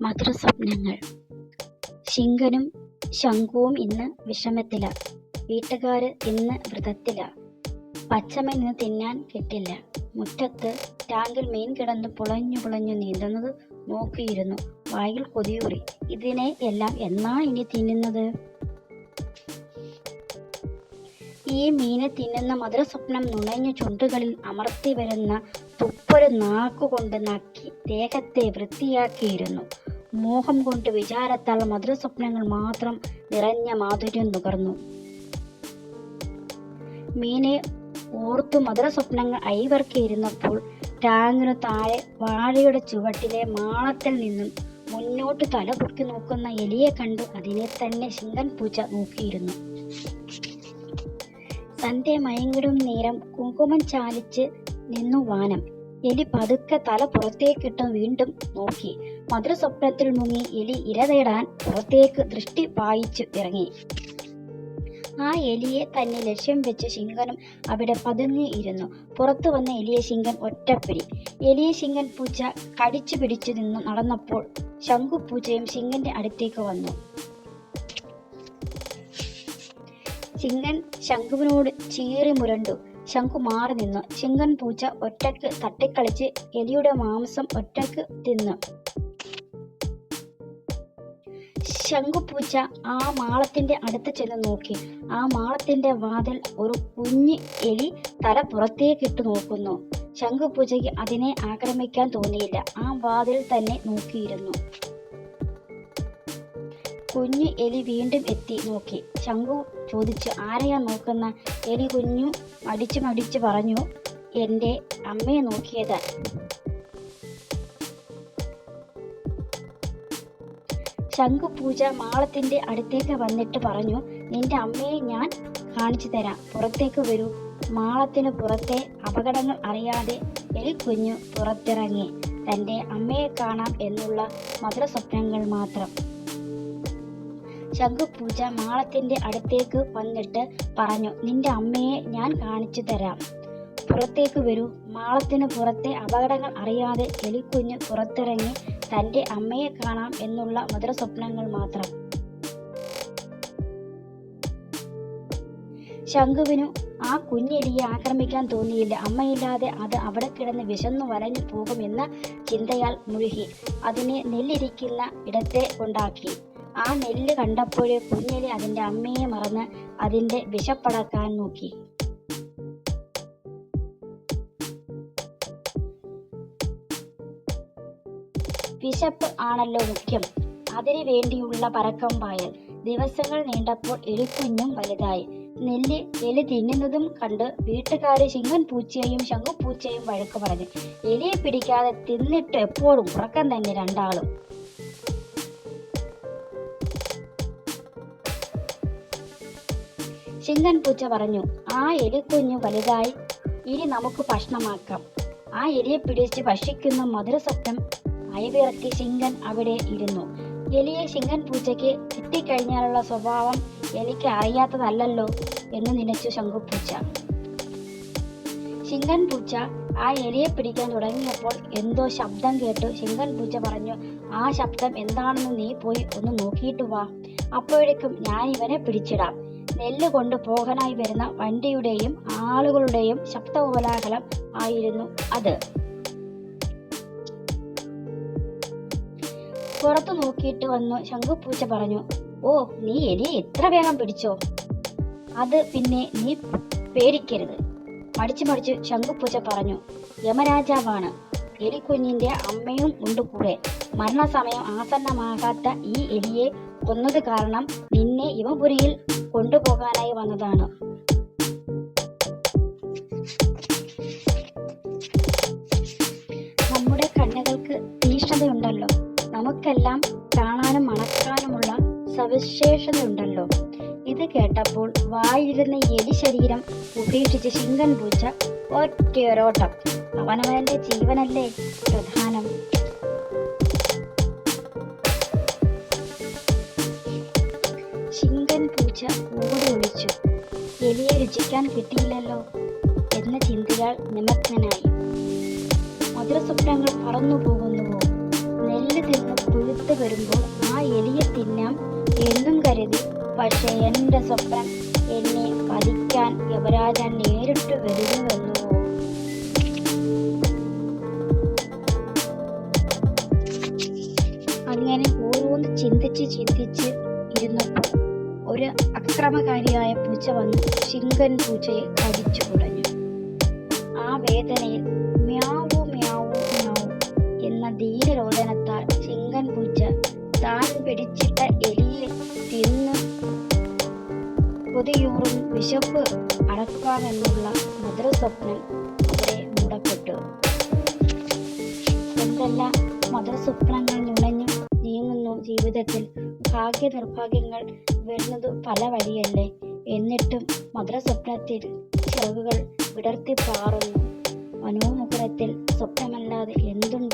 മധുരസ്വപ്നങ്ങൾ. ശിങ്കനും ശംഖുവും ഇന്ന് വിഷമത്തില. വീട്ടുകാര് ഇന്ന് വ്രതത്തില. പച്ചമീൻ ഇന്ന് തിന്നാൻ കിട്ടില്ല. മുറ്റത്ത് ടാങ്കിൽ മീൻ കിടന്ന് പുളഞ്ഞു പുളഞ്ഞു നീന്തുന്നത് നോക്കിയിരുന്നു. വായിൽ കൊതിയൂറി. ഇതിനെ എല്ലാം എന്നാ ഇനി തിന്നുന്നത്? ഈ മീനെ തിന്നുന്ന മധുരസ്വപ്നം നുണഞ്ഞ ചുണ്ടുകളിൽ അമർത്തി വരുന്ന തുപ്പൊരു നാക്കുകൊണ്ട് നക്കി ദേഹത്തെ വൃത്തിയാക്കിയിരുന്നു. മോഹം കൊണ്ട് വിചാരത്താൽ മധുരസ്വപ്നങ്ങൾ മാത്രം നിറഞ്ഞ മാധുര്യം നുകർന്നു. മീനെ ഓർത്തു മധുരസ്വപ്നങ്ങൾ അയവർക്കിയിരുന്നപ്പോൾ ടാങ്ങിനു താഴെ വാഴയുടെ ചുവട്ടിലെ മാളത്തിൽ നിന്നും മുന്നോട്ട് തല പൊക്കി നോക്കുന്ന എലിയെ കണ്ടു അതിനെ തന്നെ ശിങ്കൻ പൂച്ച നോക്കിയിരുന്നു. സന്ധ്യ മയങ്ങിടും നേരം കുങ്കുമം ചാലിച്ച് നിന്നു വാനം. എലി പതുക്കെ തല പുറത്തേക്കിട്ട് വീണ്ടും നോക്കി. മധുരസ്വപ്നത്തിൽ മുങ്ങി എലി ഇരതേടാൻ പുറത്തേക്ക് ദൃഷ്ടി പായിച്ചു ഇറങ്ങി. ആ എലിയെ തന്നെ ലക്ഷ്യം വെച്ച് ശിങ്കനും അവിടെ പതുങ്ങി ഇരുന്നു. പുറത്തു വന്ന എലിയെ ശിങ്കൻ ഒറ്റപ്പിടി. എലിയെ ശിങ്കൻ പൂച്ച കടിച്ചു പിടിച്ചു നിന്ന് നടന്നപ്പോൾ ശംഖുപൂച്ചയും ശിങ്കന്റെ അടുത്തേക്ക് വന്നു. ശിങ്കൻ ശംഖുവിനോട് ചീറി മുരണ്ടു. ശംഖു മാറി നിന്നു. ചിങ്കൻ പൂച്ച ഒറ്റയ്ക്ക് തട്ടിക്കളിച്ച് എലിയുടെ മാംസം ഒറ്റയ്ക്ക് തിന്നു. ശംഖുപൂച്ച ആ മാളത്തിന്റെ അടുത്ത് ചെന്ന് നോക്കി. ആ മാളത്തിന്റെ വാതിൽ ഒരു കുഞ്ഞ് എലി തല പുറത്തേക്ക് പുറത്തേക്കിട്ട് നോക്കുന്നു. ശംഖുപൂച്ചയ്ക്ക് അതിനെ ആക്രമിക്കാൻ തോന്നിയില്ല. ആ വാതിൽ തന്നെ നോക്കിയിരുന്നു. കുഞ്ഞു എലി വീണ്ടും എത്തി നോക്കി. ശംഖു ചോദിച്ചു ആരെയാ നോക്കുന്ന? എലി കുഞ്ഞു മടിച്ചു മടിച്ചു പറഞ്ഞു എന്റെ അമ്മയെ നോക്കിയത്. ശംഖു പൂജ മാളത്തിന്റെ അടുത്തേക്ക് വന്നിട്ട് പറഞ്ഞു നിന്റെ അമ്മയെ ഞാൻ കാണിച്ചു തരാം. പുറത്തേക്ക് വരൂ. മാളത്തിന് പുറത്തെ അപകടങ്ങൾ അറിയാതെ എലി കുഞ്ഞു പുറത്തിറങ്ങി. തന്റെ അമ്മയെ കാണാം എന്നുള്ള മധുര സ്വപ്നങ്ങൾ മാത്രം. ശംഖുപൂജ മാളത്തിന്റെ അടുത്തേക്ക് വന്നിട്ട് പറഞ്ഞു നിന്റെ അമ്മയെ ഞാൻ കാണിച്ചു തരാം. പുറത്തേക്ക് വരൂ. മാളത്തിന് പുറത്തെ അപകടങ്ങൾ അറിയാതെ എലിക്കുഞ്ഞ് പുറത്തിറങ്ങി തന്റെ അമ്മയെ കാണാം എന്നുള്ള മധുര സ്വപ്നങ്ങൾ മാത്രം. ശംഖുവിനു ആ കുഞ്ഞെലിയെ ആക്രമിക്കാൻ തോന്നിയില്ല. അമ്മയില്ലാതെ അത് അവിടെ കിടന്ന് വിശന്നു വലഞ്ഞു പോകുമെന്ന ചിന്തയാൽ മുഴുകി. അതിനെ നെല്ലിരിക്കുന്ന ഇടത്തെ കൊണ്ടാക്കി ആ നെല്ല് കണ്ടപ്പോൾ കുഞ്ഞലി അതിന്റെ അമ്മയെ മറന്ന് അതിന്റെ വിശപ്പടക്കാൻ നോക്കി. വിശപ്പ് ആണല്ലോ മുഖ്യം. അതിനു വേണ്ടിയുള്ള പരക്കം പായൽ. ദിവസങ്ങൾ നീണ്ടപ്പോൾ എലിക്കുഞ്ഞും വലുതായി. നെല്ല് എലി തിന്നുന്നതും കണ്ട് വീട്ടുകാര് ശിങ്കൻ പൂച്ചയെയും ശംഖുപൂച്ചയും വഴക്ക് പറഞ്ഞു. എലിയെ പിടിക്കാതെ തിന്നിട്ട് എപ്പോഴും ഉറക്കം തന്നെ രണ്ടാളും. ശിങ്കൻ പൂച്ച പറഞ്ഞു ആ എലിക്കുഞ്ഞു വലുതായി ഇനി നമുക്ക് ഭക്ഷണമാക്കാം. ആ എലിയെ പിടിച്ച് ഭക്ഷിക്കുന്ന മധുരസത്വം അയവിറക്കി ശിങ്കൻ അവിടെ ഇരുന്നു. എലിയെ ശിങ്കൻ പൂച്ചയ്ക്ക് കിട്ടിക്കഴിഞ്ഞാലുള്ള സ്വഭാവം എലിക്ക് അറിയാത്തതല്ലല്ലോ എന്ന് നിലച്ചു ശംഖുപൂച്ച. ശിങ്കൻ പൂച്ച ആ എലിയെ പിടിക്കാൻ തുടങ്ങിയപ്പോൾ എന്തോ ശബ്ദം കേട്ടു ശിങ്കൻ പൂച്ച പറഞ്ഞു ആ ശബ്ദം എന്താണെന്ന് നീ പോയി ഒന്ന് നോക്കിയിട്ട് വാ. അപ്പോഴേക്കും ഞാൻ ഇവനെ പിടിച്ചിടാം. നെല്ല് കൊണ്ട് പോകാനായി വരുന്ന വണ്ടിയുടെയും ആളുകളുടെയും ശബ്ദ കോലാഹലം ആയിരുന്നു അത്. പുറത്തു നോക്കിയിട്ട് വന്നു ശംഖുപൂച്ച പറഞ്ഞു ഓ നീ എലി എത്ര വേഗം പിടിച്ചോ? അത് പിന്നെ നീ പേടിക്കരുത്. മടിച്ചു മടിച്ച് ശംഖുപൂച്ച പറഞ്ഞു യമരാജാവാണ്. എലിക്കുഞ്ഞിന്റെ അമ്മയും ഉണ്ട് കൂടെ. മരണസമയം ആസന്നമാകാത്ത ഈ എലിയെ കൊന്നത് കാരണം നിന്നെ യമപുരിയിൽ കൊണ്ടുപോകാനായി വന്നതാണ്. നമ്മുടെ കണ്ണുകൾക്ക് തീഷ്ണതയുണ്ടല്ലോ. നമുക്കെല്ലാം കാണാനും മണക്കാനുമുള്ള സവിശേഷതയുണ്ടല്ലോ. ഇത് കേട്ടപ്പോൾ വായിരുന്ന എലി ശരീരം ഉപേക്ഷിച്ച് ശിങ്കൻ പൂച്ച ഒറ്റയൊരോട്ടം. അവനവന്റെ ജീവനല്ലേ പ്രധാനം? ശിങ്കൻ പൂച്ച ഒളിച്ചു. എലിയെ രുചിക്കാൻ കിട്ടിയില്ലല്ലോ എന്ന ചിന്തയാൽ നിമഗ്നനായി. മധുരസ്വപ്നങ്ങൾ പറന്നു പോകുന്നുവോ? നെല്ല് തിന്ന് പുഴുത്ത് വരുമ്പോൾ ആ എലിയെ തിന്നാം എന്നും കരുതി. പക്ഷേ എന്റെ സ്വപ്നം എന്നെ വധിക്കാൻ യുവരാജൻ നേരിട്ട് വരുന്നുവെന്നുവോ അങ്ങനെ ഓരോന്ന് ചിന്തിച്ച് ചിന്തിച്ച് ഒരു അക്രമകാരിയായ പൂച്ച വന്ന് ശിങ്കൻ പൂച്ചയെ കടിച്ചു കുടഞ്ഞു ആ വേദനയിൽ മ്യാവു മ്യാവു മ്യാവു എന്ന ധീരരോദനത്താൽ ശിങ്കൻ പൂച്ച താൻ പിടിച്ചിട്ട എലിയെ തിന്ന്. കൊതിയൂറും വിശപ്പ് അടക്കാമെന്നുള്ള മധുരസ്വപ്നം അവിടെ മൂടപ്പെട്ടു. എന്തെല്ലാം നീങ്ങുന്നു ജീവിതത്തിൽ ഭാഗ്യ നിർഭാഗ്യങ്ങൾ വരുന്നത് പല വഴിയല്ലേ? എന്നിട്ടും മധുരസ്വപ്നത്തിൽ ചിറകുകൾ വിടർത്തി പാറുന്നു. മനോമുകുരത്തിൽ സ്വപ്നമല്ലാതെ എന്തുണ്ട്